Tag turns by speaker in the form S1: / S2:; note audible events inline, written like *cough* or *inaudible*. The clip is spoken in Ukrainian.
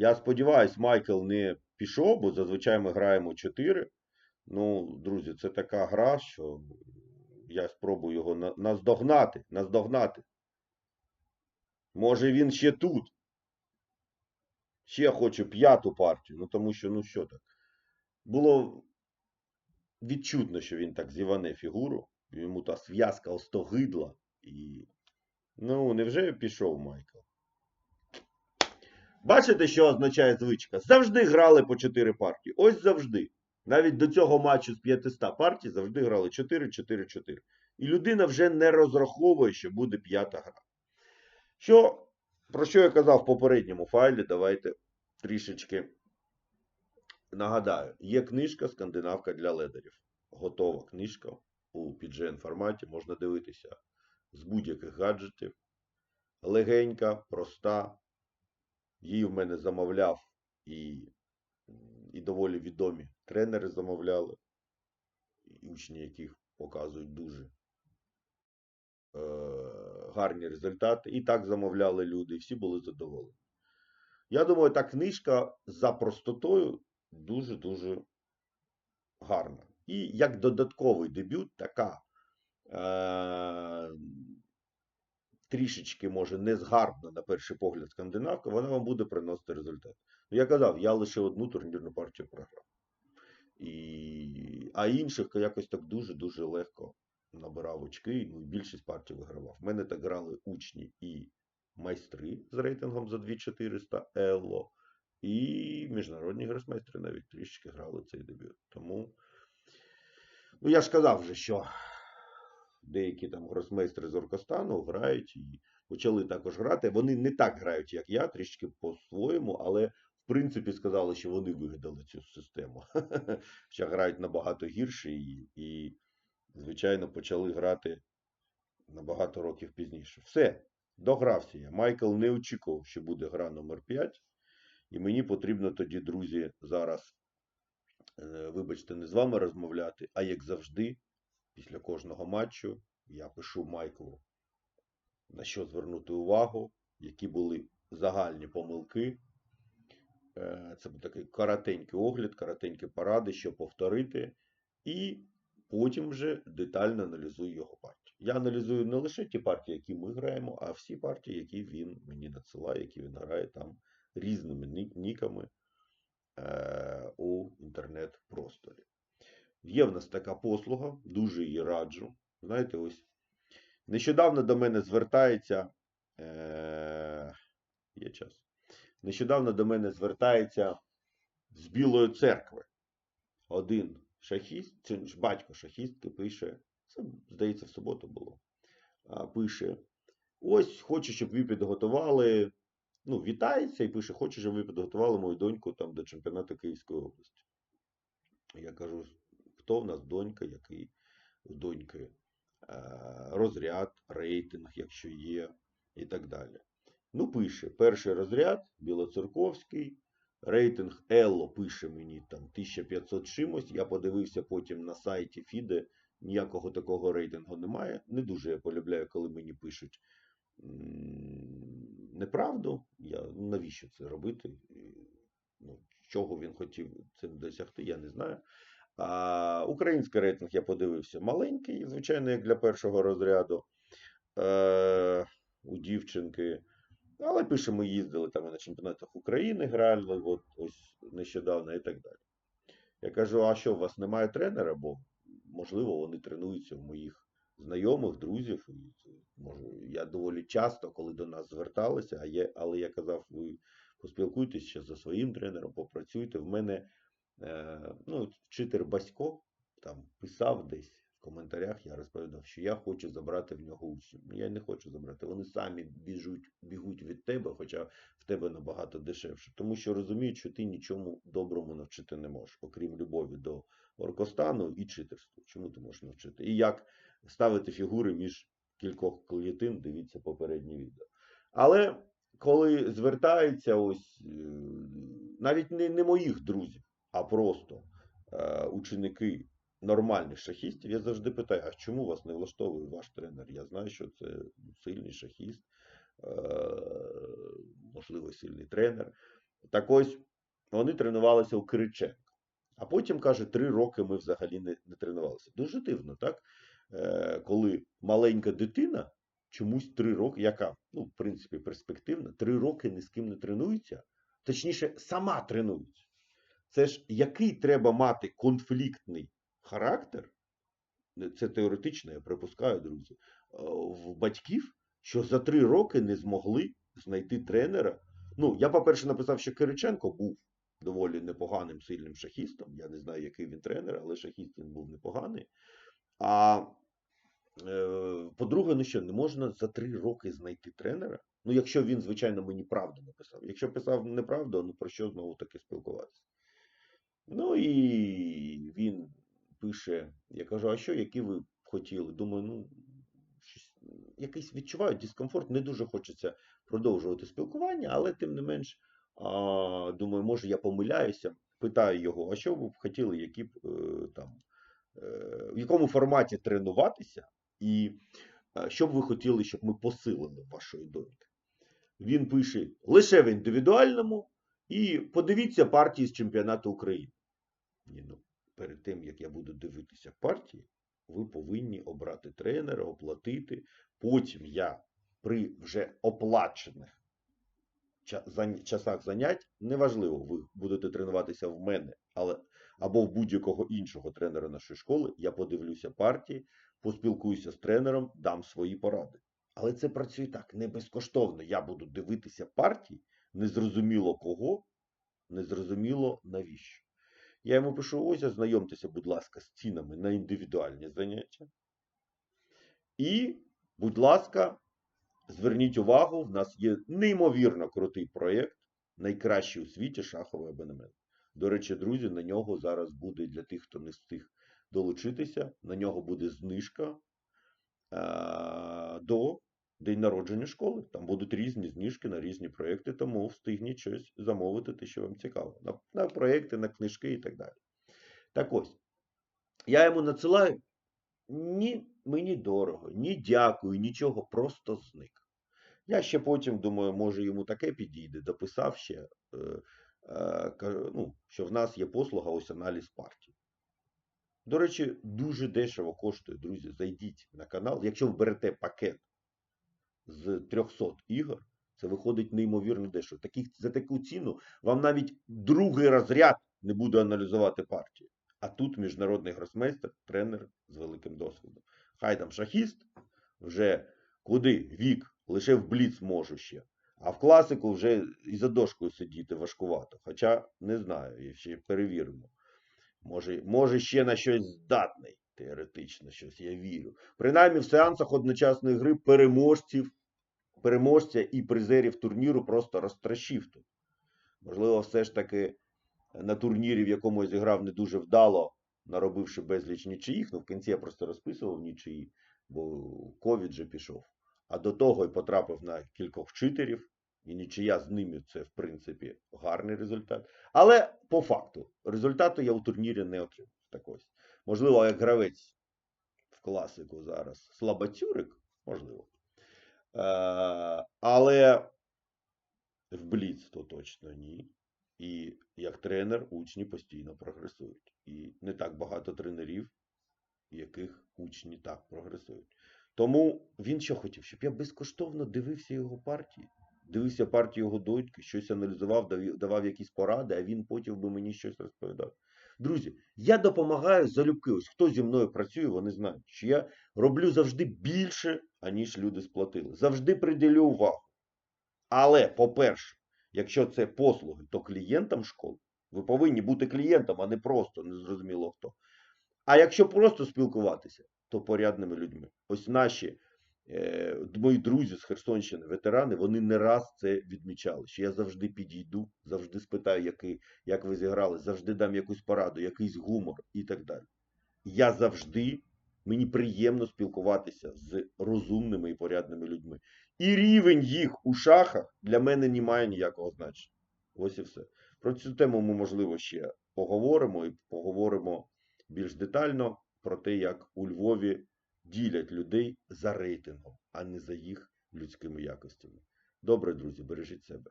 S1: Я сподіваюся, Майкл не пішов, бо зазвичай ми граємо 4. Ну, друзі, це така гра, що я спробую його наздогнати. Наздогнати. Може він ще тут. Ще хочу п'яту партію. Ну тому що, ну що так. Було відчутно, що він так зіване фігуру. Йому та зв'язка остогидла. І. Ну, невже пішов Майкл? Бачите, що означає звичка? Завжди грали по 4 партії. Ось завжди. Навіть до цього матчу з 500 партій завжди грали 4-4-4. І людина вже не розраховує, що буде п'ята гра. Що, про що я казав в попередньому файлі, давайте трішечки нагадаю. Є книжка Скандинавка для ледерів. Готова книжка у PGN форматі, можна дивитися з будь-яких гаджетів. Легенька, проста. Її в мене замовляв і, і доволі відомі тренери замовляли, учні, яких показують дуже е, гарні результати. І так замовляли люди, і всі були задоволені. Я думаю, та книжка за простотою дуже-дуже гарна. І як додатковий дебют, така е, трішечки, може, незгарбна на перший погляд скандинавка, вона вам буде приносити результат. Ну, Я казав, я лише одну турнірну партію програв. І... А інших якось так дуже-дуже легко набирав очки, ну більшість партій вигравав. В мене так грали учні і майстри з рейтингом за 2400 Елло, і міжнародні гросмейстри навіть трішки грали цей дебют. Тому, ну я ж казав вже, що деякі там гросмейстри з Оркостану грають і почали також грати. Вони не так грають, як я, трішки по-своєму, але в принципі сказали, що вони вигадали цю систему. *laughs* Ще грають набагато гірше і, і, звичайно, почали грати набагато років пізніше. Все, догрався я. Майкл не очікував, що буде гра номер 5. І мені потрібно тоді, друзі, зараз, е, вибачте, не з вами розмовляти, а як завжди, після кожного матчу я пишу Майклу, на що звернути увагу, які були загальні помилки. Е, Це був такий коротенький огляд, коротенькі поради, що повторити. І потім вже детально аналізую його партію. Я аналізую не лише ті партії, які ми граємо, а всі партії, які він мені надсилає, які він грає там різними ніками е, у інтернет-просторі. Є в нас така послуга, дуже її раджу. Знаєте, ось нещодавно до мене звертається. Е, є час. Нещодавно до мене звертається з Білої церкви. Один шахіст, ж батько шахістки пише, це, здається, в суботу було. Пише: Ось хочу, щоб ви підготували. Ну, вітається і пише, хочу, щоб ви підготували мою доньку там до чемпіонату Київської області. Я кажу, хто в нас донька, який в доньки е, розряд, рейтинг, якщо є, і так далі. Ну, пише, перший розряд, Білоцерковський, рейтинг Елло пише мені там 1500 чимось. Я подивився потім на сайті Фіде, ніякого такого рейтингу немає. Не дуже я полюбляю, коли мені пишуть неправду. Я, ну, навіщо це робити? Ну, чого він хотів цим досягти, я не знаю. А, український рейтинг я подивився маленький, звичайно, як для першого розряду е, у дівчинки. Але пише, ми їздили там і на чемпіонатах України, грали, от ось нещодавно і так далі. Я кажу: а що, у вас немає тренера? Бо, можливо, вони тренуються у моїх знайомих, друзів. Я доволі часто, коли до нас зверталися, а є, але я казав, ви поспілкуйтесь ще за своїм тренером, попрацюйте. В мене ну, вчитель Басько там писав десь в коментарях, я розповідав, що я хочу забрати в нього учнів. Ну, Я не хочу забрати. Вони самі біжуть, бігуть від тебе, хоча в тебе набагато дешевше. Тому що розуміють, що ти нічому доброму навчити не можеш, окрім любові до оркостану і читерству. Чому ти можеш навчити? І як ставити фігури між кількох клітин, дивіться попереднє відео. Але коли звертаються ось е, навіть не, не моїх друзів, а просто е, ученики нормальних шахістів, я завжди питаю, а чому вас не влаштовує ваш тренер? Я знаю, що це сильний шахіст, е, можливо, сильний тренер. Так ось вони тренувалися у Кириченка. А потім каже, три роки ми взагалі не, не тренувалися. Дуже дивно, так? Е, коли маленька дитина чомусь три роки, яка, ну, в принципі, перспективна, три роки ні з ким не тренується, точніше, сама тренується. Це ж який треба мати конфліктний характер, е, це теоретично, я припускаю, друзі, е, в батьків, що за три роки не змогли знайти тренера. Ну, я, по-перше, написав, що Кириченко був доволі непоганим сильним шахістом. Я не знаю, який він тренер, але шахіст він був непоганий. А е, по-друге, ну що, не можна за три роки знайти тренера? Ну, якщо він, звичайно, мені правду написав. Якщо писав неправду, ну про що знову таки спілкуватися? Ну і він пише: я кажу, а що, які ви хотіли? Думаю, ну, щось, якийсь відчуваю дискомфорт, не дуже хочеться продовжувати спілкування, але тим не менш, а, думаю, може я помиляюся. Питаю його, а що ви б хотіли, які б е, там, е, в якому форматі тренуватися, і е, що б ви хотіли, щоб ми посилили вашої доньки? Він пише лише в індивідуальному, і подивіться партії з чемпіонату України. Ні, ну, перед тим, як я буду дивитися партії, ви повинні обрати тренера, оплатити. Потім я при вже оплачених часах занять, неважливо, ви будете тренуватися в мене, але або в будь-якого іншого тренера нашої школи, я подивлюся партії, поспілкуюся з тренером, дам свої поради. Але це працює так, не безкоштовно. Я буду дивитися партії, незрозуміло кого, незрозуміло навіщо. Я йому пишу: ось ознайомтеся, будь ласка, з цінами на індивідуальні заняття. І, будь ласка, зверніть увагу, в нас є неймовірно крутий проєкт, найкращий у світі шаховий абонемент. До речі, друзі, на нього зараз буде для тих, хто не встиг долучитися, на нього буде знижка до день народження школи. Там будуть різні знижки на різні проєкти, тому встигніть щось замовити, те, що вам цікаво. На, на проєкти, на книжки і так далі. Так ось, я йому надсилаю ні, мені дорого, ні дякую, нічого, просто зник. Я ще потім думаю, може йому таке підійде, дописав ще, е, е, ну, що в нас є послуга ось аналіз партій. До речі, дуже дешево коштує, друзі. Зайдіть на канал. Якщо ви берете пакет з 300 ігор, це виходить неймовірно дешево. Таких, за таку ціну вам навіть другий розряд не буде аналізувати партію. А тут міжнародний гросмейстер, тренер з великим досвідом. Хай там шахіст, вже куди вік, лише в бліц можу ще. А в класику вже і за дошкою сидіти важкувато. Хоча не знаю, ще перевіримо. Може, може ще на щось здатний, теоретично щось, я вірю. Принаймні в сеансах одночасної гри переможців, переможця і призерів турніру просто розтращив тут. Можливо, все ж таки на турнірі, в якому я зіграв не дуже вдало, наробивши безліч нічиїх. Ну, в кінці я просто розписував нічиї, бо ковід же пішов. А до того й потрапив на кількох читерів, і нічия з ними це, в принципі, гарний результат. Але по факту, результату я у турнірі не отримав. Так ось. Можливо, як гравець в класику зараз слабацюрик, можливо. Е, але в Бліц то точно ні. І як тренер учні постійно прогресують. І не так багато тренерів, яких учні так прогресують. Тому він що хотів, щоб я безкоштовно дивився його партії, дивився партію його доньки, щось аналізував, давав якісь поради, а він потім би мені щось розповідав. Друзі, я допомагаю залюбки. Ось хто зі мною працює, вони знають, що я роблю завжди більше, аніж люди сплатили. Завжди приділю увагу. Але, по-перше, якщо це послуги, то клієнтам школи. Ви повинні бути клієнтом, а не просто незрозуміло хто. А якщо просто спілкуватися, то порядними людьми. Ось наші мої друзі з Херсонщини, ветерани, вони не раз це відмічали. Що я завжди підійду, завжди спитаю, який, як ви зіграли, завжди дам якусь пораду, якийсь гумор і так далі. Я завжди, мені приємно спілкуватися з розумними і порядними людьми. І рівень їх у шахах для мене не має ніякого значення. Ось і все. Про цю тему ми, можливо, ще поговоримо і поговоримо більш детально про те, як у Львові ділять людей за рейтингом, а не за їх людськими якостями. Добре, друзі, бережіть себе.